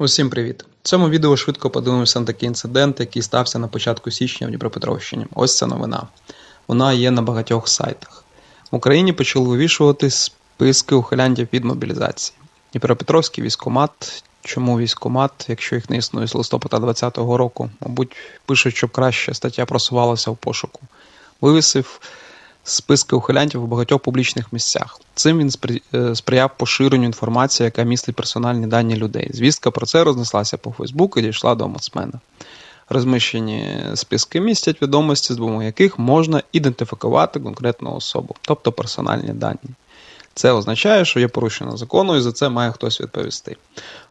Усім привіт! В цьому відео швидко подивимося на такий інцидент, який стався на початку січня в Дніпропетровщині. Ось ця новина. Вона є на багатьох сайтах. В Україні почали вивішувати списки ухилянтів від мобілізації. Дніпропетровський військомат. Чому військомат, якщо їх не існує з листопада 2020 року? Мабуть, пишуть, щоб краще стаття просувалася в пошуку. Вивісив списки ухилянтів у багатьох публічних місцях. Цим він е, сприяв поширенню інформації, яка містить персональні дані людей. Звістка про це рознеслася по Фейсбуку і дійшла до омbudsмена. Розміщені списки містять відомості, з допомогою яких можна ідентифікувати конкретну особу, тобто персональні дані. Це означає, що є порушення закону, і за це має хтось відповісти.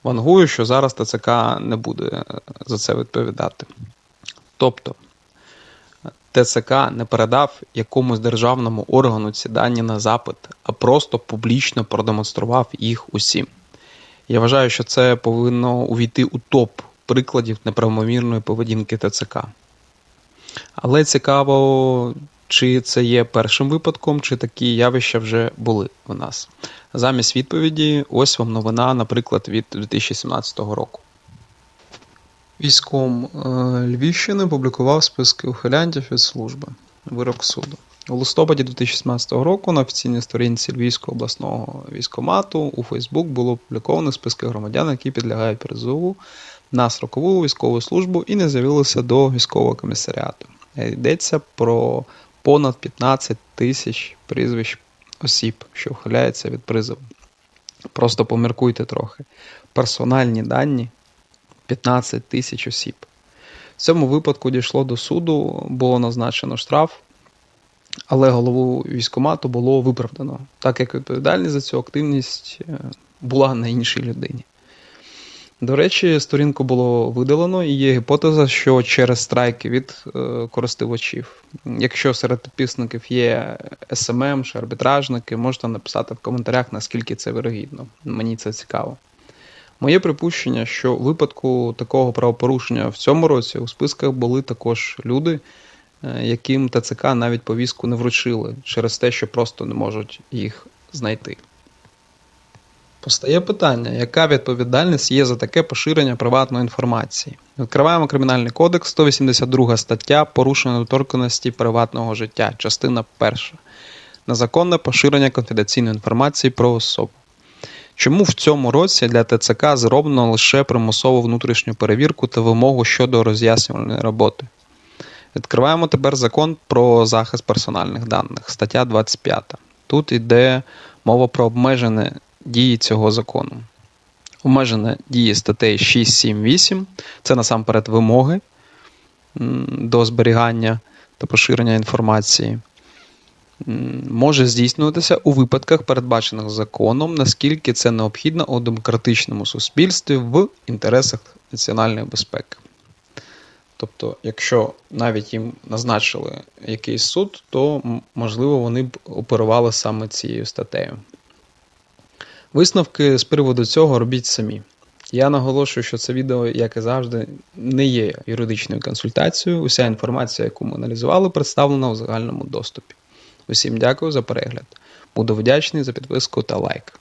Вангую, що зараз ТЦК не буде е, за це відповідати. Тобто, ТЦК не передав якомусь державному органу ці дані на запит, а просто публічно продемонстрував їх усім. Я вважаю, що це повинно увійти у топ прикладів неправомірної поведінки ТЦК. Але цікаво, чи це є першим випадком, чи такі явища вже були в нас. Замість відповіді, ось вам новина, наприклад, від 2017 року. Військом е, Львівщини публікував списки ухилянтів від служби. Вирок суду. У листопаді 2017 року на офіційній сторінці Львівського обласного військомату у Фейсбук було опубліковано списки громадян, які підлягають призову на строкову військову службу і не з'явилися до військового комісаріату. Йдеться про понад 15 тисяч прізвищ осіб, що ухиляються від призову. Просто поміркуйте трохи. Персональні дані 15 тисяч осіб. В цьому випадку дійшло до суду, було назначено штраф, але голову військомату було виправдано, так як відповідальність за цю активність е, була на іншій людині. До речі, сторінку було видалено, і є гіпотеза, що через страйки від е, користувачів. Якщо серед підписників є СММ чи арбітражники, можете написати в коментарях, наскільки це вирогідно. Мені це цікаво. Моє припущення, що в випадку такого правопорушення в цьому році у списках були також люди, е, яким ТЦК навіть повістку не вручили через те, що просто не можуть їх знайти. Постає питання, яка відповідальність є за таке поширення приватної інформації? Відкриваємо Кримінальний кодекс, 182 стаття порушення недоторканості приватного життя, частина перша. Незаконне поширення конфіденційної інформації про особу. Чому в цьому році для ТЦК зроблено лише примусову внутрішню перевірку та вимогу щодо роз'яснювальної роботи? Відкриваємо тепер закон про захист персональних даних, стаття 25. Тут йде мова про обмеження дії цього закону. Обмеження дії статей 6, 7, 8 це насамперед вимоги до зберігання та поширення інформації може здійснюватися у випадках, передбачених законом, наскільки це необхідно у демократичному суспільстві в інтересах національної безпеки. Тобто, якщо навіть їм назначили якийсь суд, то можливо вони б оперували саме цією статтею. Висновки з приводу цього робіть самі. Я наголошую, що це відео, як і завжди, не є юридичною консультацією. Уся інформація, яку ми аналізували, представлена у загальному доступі. Усім дякую за перегляд. Буду вдячний за підписку та лайк.